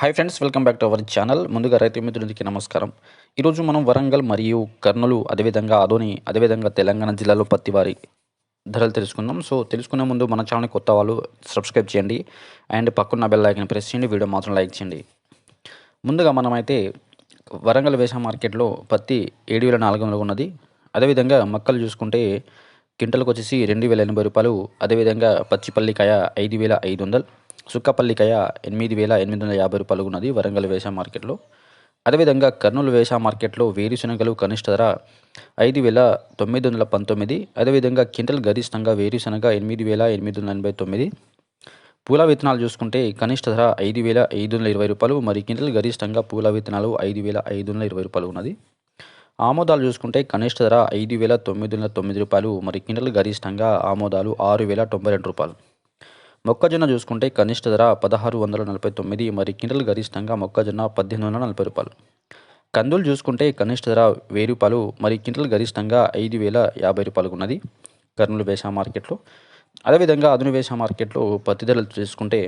Hi friends welcome back to our channel ముందుగా రైతు మిత్రునికి నమస్కారం. ఈరోజు మనం వరంగల్ మరియు కర్నూలు అదేవిధంగా అదోని అదేవిధంగా తెలంగాణ జిల్లాలో పత్తి వారి ధరలు తెలుసుకుందాం. సో తెలుసుకునే ముందు మన ఛానల్ కొత్త వాళ్ళు సబ్స్క్రైబ్ చేయండి. అండ్ పక్కన బెల్ ఐకన్ ప్రెస్ చేయండి. వీడియో మాత్రం లైక్ చేయండి. ముందుగా మనమైతే వరంగల్ వేష మార్కెట్లో పత్తి ఏడు వేల నాలుగు వందలు ఉన్నది. అదేవిధంగా మక్కలు చూసుకుంటే క్వింటల్కి వచ్చేసి రెండు వేల ఎనభై రూపాయలు. అదేవిధంగా పచ్చిపల్లికాయ ఐదు వేల ఐదు వందలు. సుక్కపల్లికాయ ఎనిమిది వేల ఎనిమిది వందల యాభై రూపాయలు ఉన్నది వరంగల్ వేసా మార్కెట్లో. అదేవిధంగా కర్నూలు వేసా మార్కెట్లో వేరుశనగలు కనిష్ట ధర ఐదు వేల తొమ్మిది వందల పంతొమ్మిది. అదేవిధంగా క్వింటల్ గరిష్టంగా వేరుశనగ ఎనిమిది వేల ఎనిమిది వందల ఎనభై తొమ్మిది. పూల విత్తనాలు చూసుకుంటే కనిష్ట ధర ఐదు వేల ఐదు వందల ఇరవై రూపాయలు మరి క్వింటల్ గరిష్టంగా పూల విత్తనాలు ఐదు వేల ఐదు వందల ఇరవై రూపాయలు ఉన్నది. ఆమోదాలు చూసుకుంటే కనిష్ట ధర ఐదు వేల తొమ్మిది వందల తొమ్మిది రూపాయలు మరి క్వింటల్ గరిష్టంగా ఆమోదాలు ఆరు వేల తొంభై రెండు రూపాయలు. మొక్కజొన్న చూసుకుంటే కనిష్ట ధర పదహారు వందల నలభై తొమ్మిది మరి క్వింటల్ గరిష్టంగా మొక్కజొన్న పద్దెనిమిది వందల నలభై రూపాయలు. కందులు చూసుకుంటే కనిష్ట ధర వెయ్యి రూపాయలు మరి క్వింటల్ గరిష్టంగా ఐదు వేల యాభై రూపాయలు ఉన్నది కర్నూలు వేసా మార్కెట్లో. అదేవిధంగా అదును వేసా మార్కెట్లో పత్తి ధరలు చూసుకుంటే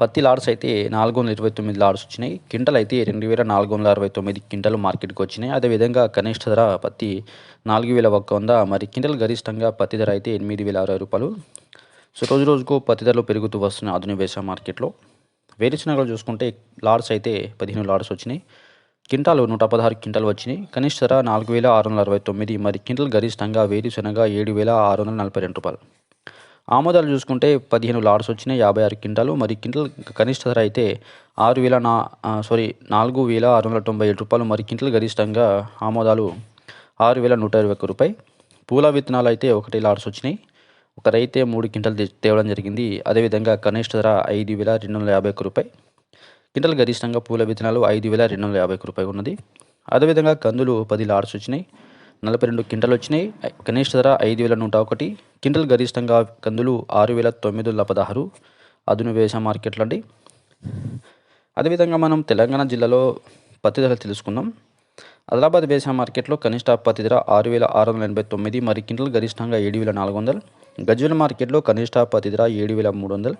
పత్తి లాడ్స్ అయితే నాలుగు వందల ఇరవై తొమ్మిది లాడ్స్ వచ్చినాయి. క్వింటల్ అయితే రెండు వేల నాలుగు వందల అరవై తొమ్మిది క్వింటల్ మార్కెట్కి వచ్చినాయి. అదేవిధంగా కనిష్ట ధర పత్తి నాలుగు వేల ఒక్క వంద మరి క్వింటల్ గరిష్టంగా పత్తి ధర అయితే ఎనిమిది వేల అరవై రూపాయలు. సో రోజు రోజుకు పత్తి ధరలు పెరుగుతూ వస్తున్న ఆధునిక వేసా మార్కెట్లో వేరుశనగలు చూసుకుంటే లాడ్స్ అయితే పదిహేను లాడ్స్ వచ్చినాయి. క్వింటాలు నూట పదహారు కింటాలు వచ్చినాయి. కనిష్ట ధర నాలుగు వేల ఆరు వందల అరవై తొమ్మిది మరి కింటల్ గరిష్టంగా వేరుశనగ ఏడు వేల ఆరు వందల నలభై రెండు రూపాయలు. ఆమోదాలు చూసుకుంటే పదిహేను లాడ్స్ వచ్చినాయి యాభై ఆరు క్వింటాలు. మరి క్వింటల్ కనిష్ట ధర అయితే ఆరు వేల నా సారీ నాలుగు వేల ఆరు వందల తొంభై ఏడు రూపాయలు. మరి క్వింటల్ గరిష్టంగా ఆమోదాలు ఆరు వేల నూట ఇరవై ఒక్క రూపాయి. పూల విత్తనాలు అయితే ఒకటి లాడ్స్ వచ్చినాయి. ఒక రైతే మూడు క్వింటల్ తేవడం జరిగింది. అదేవిధంగా కనిష్ట ధర ఐదు వేల రెండు వందల యాభై ఒక్క రూపాయి. క్వింటల్ గరిష్టంగా పూల విత్తనాలు ఐదు వేల రెండు వందల యాభై ఒక్క రూపాయి ఉన్నది. అదేవిధంగా కందులు పది లాడ్స్ వచ్చినాయి. నలభై రెండు క్వింటల్ వచ్చినాయి. కనిష్ట ధర ఐదు వేల నూట ఒకటి. క్వింటల్ గరిష్టంగా కందులు ఆరు వేల తొమ్మిది వందల పదహారు. అదును వేసా మార్కెట్లు అండి. అదేవిధంగా మనం తెలంగాణ జిల్లాలో పత్తి ధర తెలుసుకుందాం. ఆదిలాబాద్ వేసా మార్కెట్లో కనిష్ట పత్తి ధర ఆరు వేల ఆరు వందల ఎనభై తొమ్మిది. మరి క్వింటల్ గరిష్టంగా ఏడు వేల నాలుగు వందలు. గజ్వేల్ మార్కెట్లో కనిష్ట పది ధర ఏడు వేల మూడు వందలు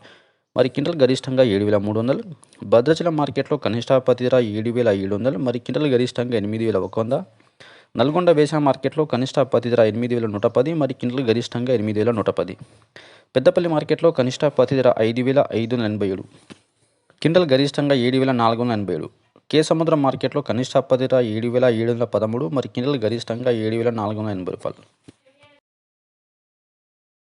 మరి కింటల్ గరిష్టంగా ఏడు వేల మూడు వందలు భద్రాచలం మార్కెట్లో కనిష్ట పది ధర ఏడు వేల ఏడు వందలు మరి కింటల్ గరిష్టంగా ఎనిమిది వేల ఒక వంద నల్గొండ వేసా మార్కెట్లో కనిష్ట పది ధర ఎనిమిది వేల నూట పది మరి కింటల్ గరిష్టంగా ఎనిమిది వేల నూట పది. పెద్దపల్లి మార్కెట్లో కనిష్ట పత్తి ధర ఐదు వేల ఐదు వందల ఎనభై ఏడు కిండల్ గరిష్టంగా ఏడు వేల నాలుగు వందల ఎనభై ఏడు కే సముద్రం మార్కెట్లో కనిష్ట పత్తి ధర ఏడు వేల ఏడు వందల పదమూడు మరి కిండల్ గరిష్టంగా ఏడు వేల నాలుగు వందల ఎనభై రూపాయలు.